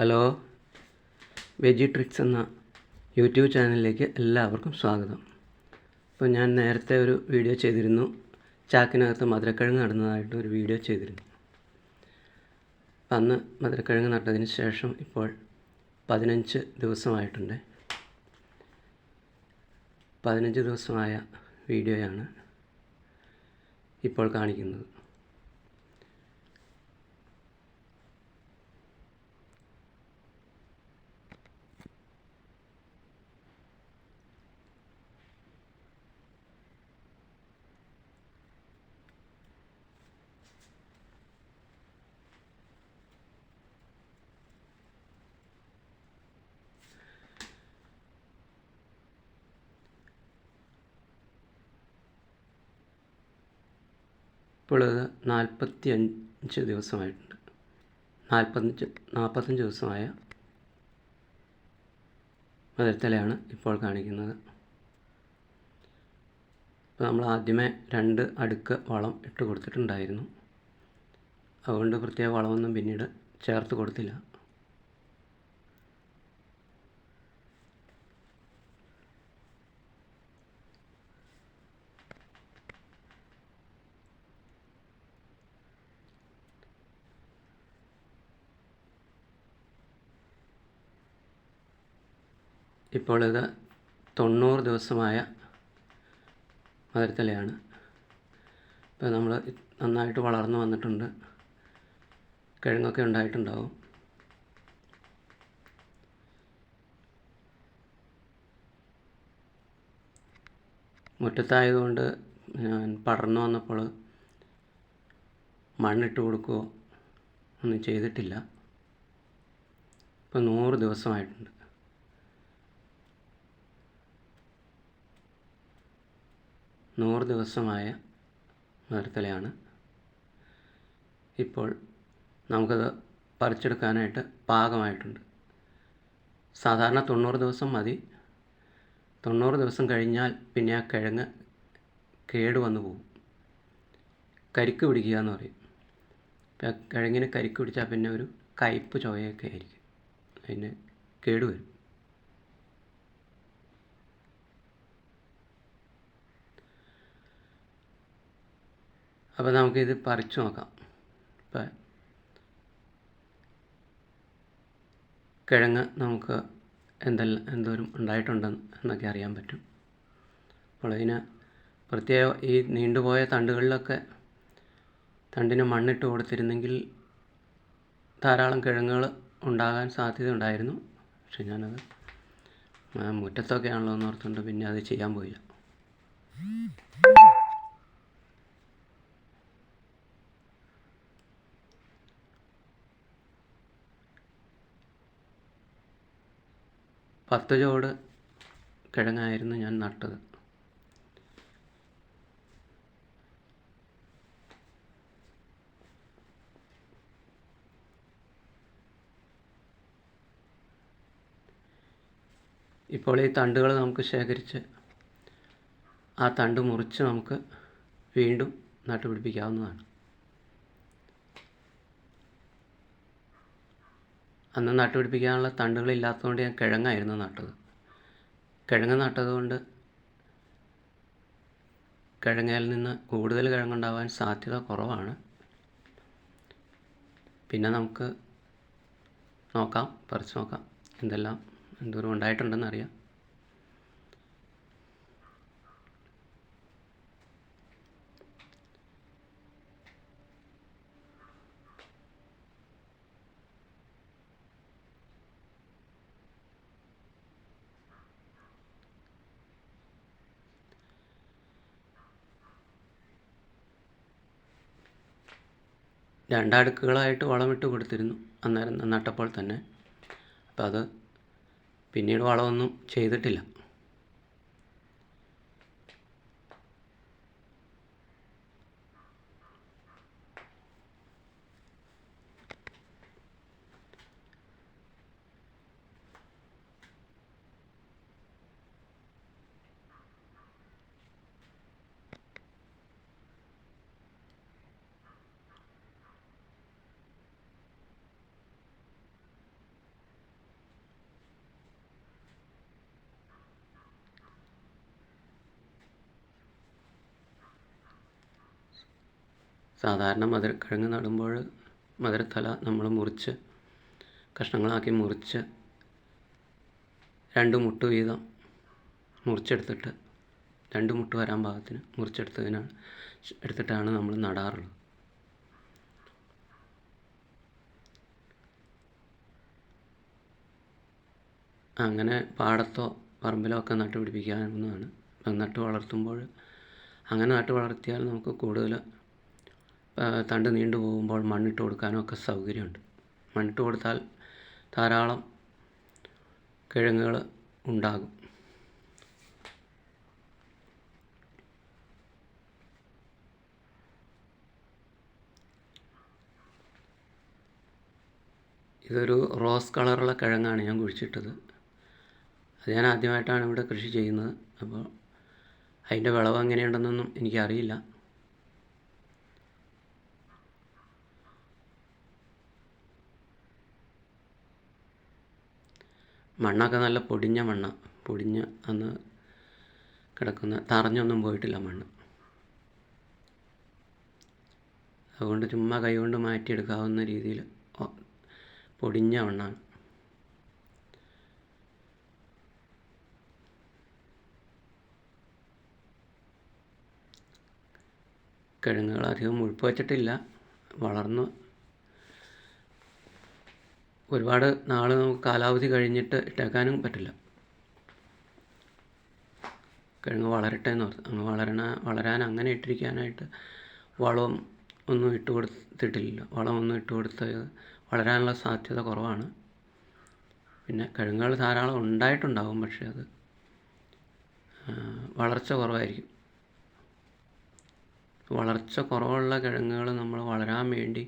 Hello veggie tricks എന്ന YouTube ചാനലിലേക്ക് എല്ലാവർക്കും സ്വാഗതം. അപ്പോൾ ഞാൻ നേരത്തെ ഒരു വീഡിയോ ചെയ്തിരുന്നു. ചാക്കിനകത്ത് മധുരക്കിഴങ്ങ് നടുന്നതായിട്ട് ഒരു വീഡിയോ ചെയ്തിരുന്നു. അന്ന് മധുരക്കിഴങ്ങ് നട്ടതിന് ശേഷം ഇപ്പോൾ പതിനഞ്ച് ദിവസമായിട്ടുണ്ട്. പതിനഞ്ച് ദിവസമായ വീഡിയോയാണ് ഇപ്പോൾ കാണിക്കുന്നത്. ഇപ്പോൾ നാൽപ്പത്തി അഞ്ച് ദിവസമായിട്ടുണ്ട്. നാൽപ്പത്തഞ്ച് നാൽപ്പത്തഞ്ച് ദിവസമായ മധുരത്തലയാണ് ഇപ്പോൾ കാണിക്കുന്നത്. ഇപ്പോൾ നമ്മൾ ആദ്യമേ രണ്ട് അടുക്ക് വളം ഇട്ട് കൊടുത്തിട്ടുണ്ടായിരുന്നു. അതുകൊണ്ട് പ്രത്യേക വളമൊന്നും പിന്നീട് ചേർത്ത് കൊടുത്തില്ല. ഇപ്പോൾ ഇത് തൊണ്ണൂറ് ദിവസമായ മധുരത്തലയാണ്. ഇപ്പോൾ നമ്മൾ നന്നായിട്ട് വളർന്നു വന്നിട്ടുണ്ട്. കിഴങ്ങൊക്കെ ഉണ്ടായിട്ടുണ്ടാവും. മുറ്റത്തായതുകൊണ്ട് ഞാൻ പടർന്നു വന്നപ്പോൾ മണ്ണിട്ട് കൊടുക്കുകയോ ഒന്നും ചെയ്തിട്ടില്ല. ഇപ്പോൾ നൂറ് ദിവസമായിട്ടുണ്ട്. നൂറ് ദിവസമായ നേർക്കലയാണ് ഇപ്പോൾ നമുക്കത് പറിച്ചെടുക്കാനായിട്ട് പാകമായിട്ടുണ്ട്. സാധാരണ തൊണ്ണൂറ് ദിവസം മതി. തൊണ്ണൂറ് ദിവസം കഴിഞ്ഞാൽ പിന്നെ ആ കിഴങ്ങ് കേടുവന്നു പോകും. കരിക്ക് പിടിക്കുക എന്ന് പറയും. കിഴങ്ങിന് കരിക്ക് പിടിച്ചാൽ പിന്നെ ഒരു കയ്പ്പ് ചുവയൊക്കെ ആയിരിക്കും. അതിന് കേട് അപ്പോൾ നമുക്കിത് പറിച്ചു നോക്കാം. ഇപ്പം കിഴങ്ങ് നമുക്ക് എന്തെല്ലാം എന്തോരം ഉണ്ടായിട്ടുണ്ടെന്ന് എന്നൊക്കെ അറിയാൻ പറ്റും. അപ്പോൾ ഇതിന് പ്രത്യേക ഈ നീണ്ടുപോയ തണ്ടുകളിലൊക്കെ തണ്ടിന് മണ്ണിട്ട് കൊടുത്തിരുന്നെങ്കിൽ ധാരാളം കിഴങ്ങുകൾ ഉണ്ടാകാൻ സാധ്യത ഉണ്ടായിരുന്നു പക്ഷെ ഞാനത് മുറ്റത്തൊക്കെ ആണല്ലോ എന്ന് ഓർത്തുകൊണ്ട് പിന്നെ അത് ചെയ്യാൻ പോയില്ല. പത്ത് ചോട് കിഴങ്ങായിരുന്നു ഞാൻ നട്ടത്. ഇപ്പോൾ ഈ തണ്ടുകൾ നമുക്ക് ശേഖരിച്ച് ആ തണ്ട് മുറിച്ച് നമുക്ക് വീണ്ടും നട്ടുപിടിപ്പിക്കാവുന്നതാണ്. അന്ന് നട്ടുപിടിപ്പിക്കാനുള്ള തണ്ടുകളില്ലാത്തതുകൊണ്ട് ഞാൻ കിഴങ്ങായിരുന്നു നട്ടത്. കിഴങ്ങ് നട്ടതുകൊണ്ട് കിഴങ്ങയിൽ നിന്ന് കൂടുതൽ കിഴങ്ങുണ്ടാവാൻ സാധ്യത കുറവാണ്. പിന്നെ നമുക്ക് നോക്കാം പറിച്ച് നോക്കാം. എന്തെല്ലാം എന്തോരം ഉണ്ടായിട്ടുണ്ടെന്ന് രണ്ടടുക്കുകളായിട്ട് വളമിട്ട് കൊടുത്തിരുന്നു അന്നേരം നട്ടപ്പോൾ തന്നെ. അപ്പോൾ അത് പിന്നീട് വളമൊന്നും ചെയ്തിട്ടില്ല. സാധാരണ മധുരക്കിഴങ്ങ് നടുമ്പോൾ മധുരത്തല നമ്മൾ മുറിച്ച് കഷ്ണങ്ങളാക്കി മുറിച്ച് രണ്ട് മുട്ട് വീതം മുറിച്ചെടുത്തിട്ട് രണ്ട് മുട്ട് വരാൻ പാകത്തിന് മുറിച്ചെടുത്തതിനാണ് എടുത്തിട്ടാണ് നമ്മൾ നടാറുള്ളത്. അങ്ങനെ പാടത്തോ പറമ്പിലോ ഒക്കെ നട്ടുപിടിപ്പിക്കാവുന്നതാണ്. നട്ട് വളർത്തുമ്പോൾ അങ്ങനെ നട്ട് വളർത്തിയാൽ നമുക്ക് കൂടുതൽ തണ്ട് നീണ്ടു പോകുമ്പോൾ മണ്ണിട്ട് കൊടുക്കാനും ഒക്കെ സൗകര്യമുണ്ട്. മണ്ണിട്ട് കൊടുത്താൽ ധാരാളം കിഴങ്ങുകൾ ഉണ്ടാകും. ഇതൊരു റോസ് കളറുള്ള കിഴങ്ങാണ് ഞാൻ കുഴിച്ചിട്ടത്. അത് ഞാൻ ആദ്യമായിട്ടാണ് ഇവിടെ കൃഷി ചെയ്യുന്നത്. അപ്പോൾ അതിന്റെ വിളവ് എങ്ങനെയുണ്ടെന്നൊന്നും എനിക്കറിയില്ല. മണ്ണൊക്കെ നല്ല പൊടിഞ്ഞ മണ്ണ. പൊടിഞ്ഞ അന്ന് കിടക്കുന്ന തറഞ്ഞൊന്നും പോയിട്ടില്ല മണ്ണ്. അതുകൊണ്ട് ചുമ്മാ കൈകൊണ്ട് മാറ്റിയെടുക്കാവുന്ന രീതിയിൽ പൊടിഞ്ഞ മണ്ണാണ്. കിഴങ്ങുകൾ അധികം മുഴുപ്പ് വെച്ചിട്ടില്ല വളർന്നു ഒരുപാട് നാൾ കാലാവധി കഴിഞ്ഞിട്ട് ഇട്ടേക്കാനും പറ്റില്ല. കിഴങ്ങ് വളരട്ടെ എന്ന് ഓർത്ത് അങ്ങ് വളരണ വളരാൻ അങ്ങനെ ഇട്ടിരിക്കാനായിട്ട് വളം ഒന്നും ഇട്ട് കൊടുത്തിട്ടില്ല വളമൊന്നും ഇട്ട് കൊടുത്ത് വളരാനുള്ള സാധ്യത കുറവാണ്. പിന്നെ കിഴങ്ങുകൾ ധാരാളം ഉണ്ടായിട്ടുണ്ടാവും പക്ഷേ അത് വളർച്ച കുറവായിരിക്കും. വളർച്ച കുറവുള്ള കിഴങ്ങുകൾ നമ്മൾ വളരാൻ വേണ്ടി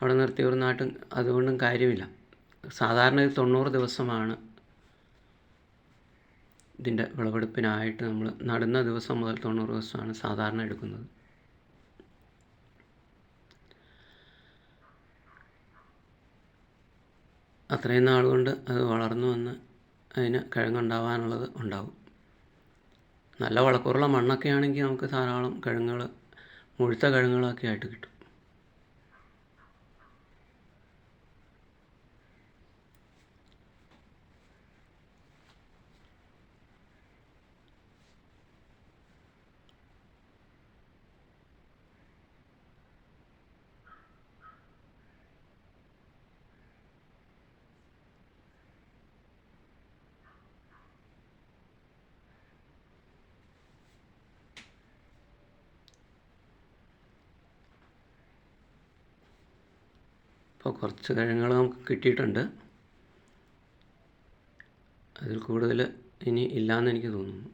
അവിടെ നിർത്തി ഒരു നാട്ടും അതുകൊണ്ടും കാര്യമില്ല. സാധാരണ ഒരു തൊണ്ണൂറ് ദിവസമാണ് ഇതിന്റെ വിളവെടുപ്പിനായിട്ട് നമ്മൾ നടുന്ന ദിവസം മുതൽ തൊണ്ണൂറ് ദിവസമാണ് സാധാരണ എടുക്കുന്നത്. അത്രയും നാൾ കൊണ്ട് അത് വളർന്നു വന്ന് അതിന് കിഴങ്ങുണ്ടാവാനുള്ളത് ഉണ്ടാവും. നല്ല വളക്കൂറുള്ള മണ്ണൊക്കെ ആണെങ്കിൽ നമുക്ക് ധാരാളം കിഴങ്ങുകൾ മുഴുത്ത കിഴങ്ങുകളൊക്കെ ആയിട്ട് കിട്ടും. ഇപ്പോൾ കുറച്ച് കിഴങ്ങുകൾ നമുക്ക് കിട്ടിയിട്ടുണ്ട്. അതിൽ കൂടുതൽ ഇനി ഇല്ലയെന്ന് എനിക്ക് തോന്നുന്നു.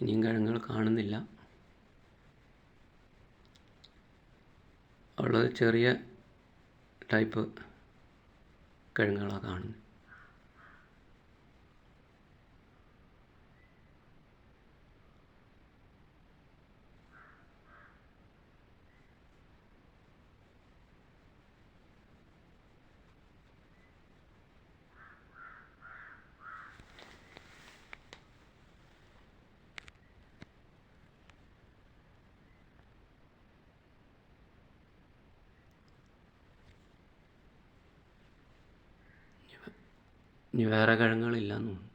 ഇനിയും കിഴങ്ങുകൾ കാണുന്നില്ല. ഉള്ളത് ചെറിയ ടൈപ്പ് കിഴങ്ങുകളാണ് കാണുന്നത്. ഇനി വേറെ കിഴങ്ങുകളില്ലെന്ന് തോന്നുന്നു.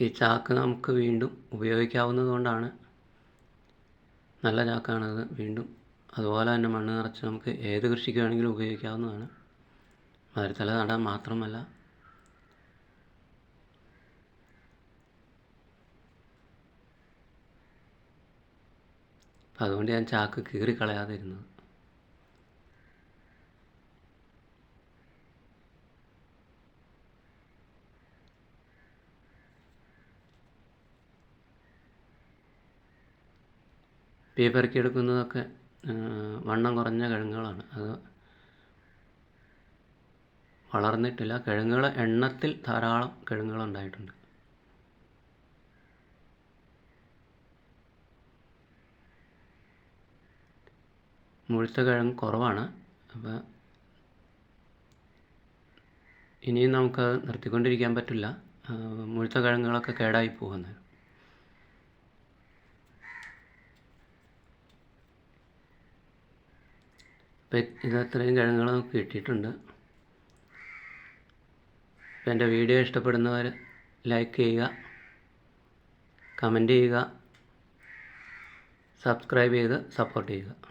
ഈ ചാക്ക് നമുക്ക് വീണ്ടും ഉപയോഗിക്കാവുന്നത് കൊണ്ടാണ് നല്ല ചാക്കാണത് വീണ്ടും. അതുപോലെ തന്നെ മണ്ണ് നിറച്ച് നമുക്ക് ഏത് കൃഷിക്ക് വേണമെങ്കിലും ഉപയോഗിക്കാവുന്നതാണ്. മരത്തല നടാൻ മാത്രമല്ല. അതുകൊണ്ട് ഞാൻ ചാക്ക് കീറി എടുക്കുന്നതൊക്കെ വണ്ണം കുറഞ്ഞ കിഴങ്ങുകളാണ്. അത് വളർന്നിട്ടില്ല. കിഴങ്ങുകൾ എണ്ണത്തിൽ ധാരാളം കിഴങ്ങുകൾ ഉണ്ടായിട്ടുണ്ട് മുഴുത്ത കിഴങ്ങ് കുറവാണ്. അപ്പോൾ ഇനിയും നമുക്ക് നിർത്തിക്കൊണ്ടിരിക്കാൻ പറ്റില്ല. മുഴുത്ത കിഴങ്ങുകളൊക്കെ കേടായി പോകുന്നത്. അപ്പം ഇത് അത്രയും കിഴങ്ങുകൾ നമുക്ക് കിട്ടിയിട്ടുണ്ട്. അപ്പം എന്റെ വീഡിയോ ഇഷ്ടപ്പെടുന്നവർ ലൈക്ക് ചെയ്യുക കമന്റ് ചെയ്യുക സബ്സ്ക്രൈബ് ചെയ്ത് സപ്പോർട്ട് ചെയ്യുക.